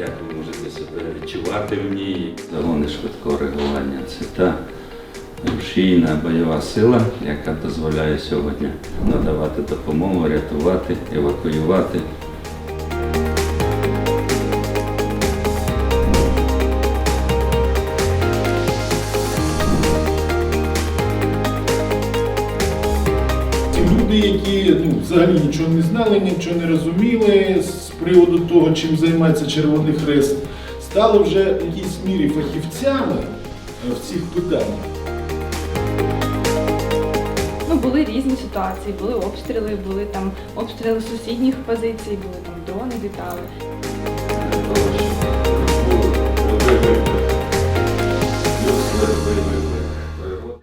як ви можете себе відчувати в ній. Загони швидкого реагування це та рушійна бойова сила, яка дозволяє сьогодні надавати допомогу, рятувати, евакуювати. Люди, які ну, взагалі нічого не знали, нічого не розуміли з приводу того, чим займається Червоний Хрест, стали вже в якійсь мірі фахівцями е, в цих питаннях. Ну, були різні ситуації, були обстріли, були там обстріли сусідніх позицій, були там дрони літали. Для того,